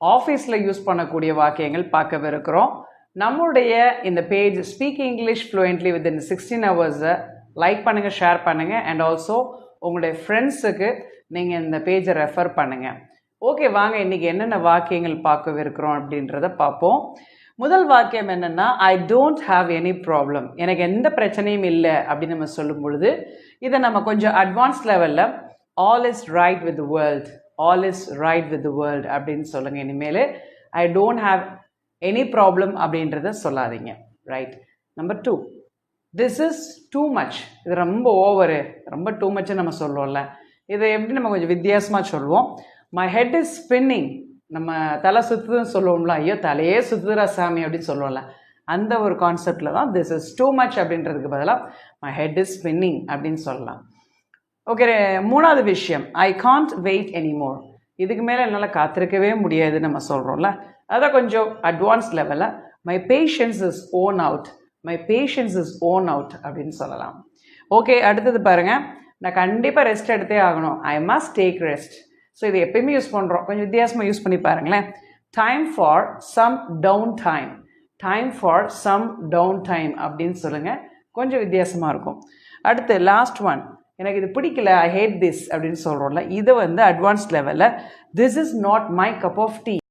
ஆஃபீஸில் யூஸ் பண்ணக்கூடிய வாக்கியங்கள் பார்க்கவிருக்கிறோம். நம்முடைய இந்த page speak English fluently with in sixteen ஹவர்ஸை like பண்ணுங்கள் ஷேர் பண்ணுங்கள் அண்ட் ஆல்சோ உங்களுடைய ஃப்ரெண்ட்ஸுக்கு நீங்கள் இந்த பேஜை ரெஃபர் பண்ணுங்கள் ஓகே வாங்க இன்றைக்கி என்னென்ன வாக்கியங்கள் பார்க்கவிருக்கிறோம் அப்படின்றத பார்ப்போம். முதல் வாக்கியம் என்னென்னா I don't have any problem எனக்கு எந்த பிரச்சனையும் இல்லை அப்படின்னு நம்ம சொல்லும் பொழுது இதை நம்ம கொஞ்சம் அட்வான்ஸ் லெவலில் all is right with world all is right with world அப்படின்னு சொல்லுங்கள் இனிமேல் I don't have any problem அப்படின்றத சொல்லாதீங்க. Right number two this is too much இது ரொம்ப ஓவரு ரொம்ப டூ மச்சுன்னு நம்ம சொல்லுவோம்ல. இதை எப்படி நம்ம கொஞ்சம் வித்தியாசமாக சொல்லுவோம்? மை ஹெட் இஸ் ஸ்பின்னிங் நம்ம தலை சுற்றுதுன்னு சொல்லுவோம்ல. ஐயோ தலையே சுற்றுதுரா சாமி அப்படின்னு சொல்லுவோம்ல. அந்த ஒரு கான்செப்டில் தான் திஸ் இஸ் டூ மச் அப்படின்றதுக்கு பதிலாக மை ஹெட் இஸ் ஸ்பின்னிங் அப்படின்னு சொல்லலாம். ஓகே மூணாவது விஷயம். ஐ காண்ட் வெயிட் எனிமோர் இதுக்கு மேலே என்னால் காத்திருக்கவே முடியாதுன்னு நம்ம சொல்கிறோம்ல அதான் கொஞ்சம் அட்வான்ஸ் லெவலில் my patience is worn out my patience is worn out அப்படின்னு சொல்லலாம். ஓகே அடுத்தது பாருங்கள் நான் கண்டிப்பாக ரெஸ்ட் எடுத்தே ஆகணும். I must take rest so இது எப்பயுமே யூஸ் பண்ணுறோம் கொஞ்சம் வித்தியாசமாக யூஸ் பண்ணி பாருங்களேன். Time for some down time time for some down time அப்படின்னு சொல்லுங்கள் கொஞ்சம் வித்தியாசமாக இருக்கும். அடுத்து லாஸ்ட் ஒன் எனக்கு இது பிடிக்கல ஐ ஹேட் திஸ் அப்படின்னு சொல்கிறோம்ல இதை வந்து அட்வான்ஸ் லெவலில் this is not my cup of tea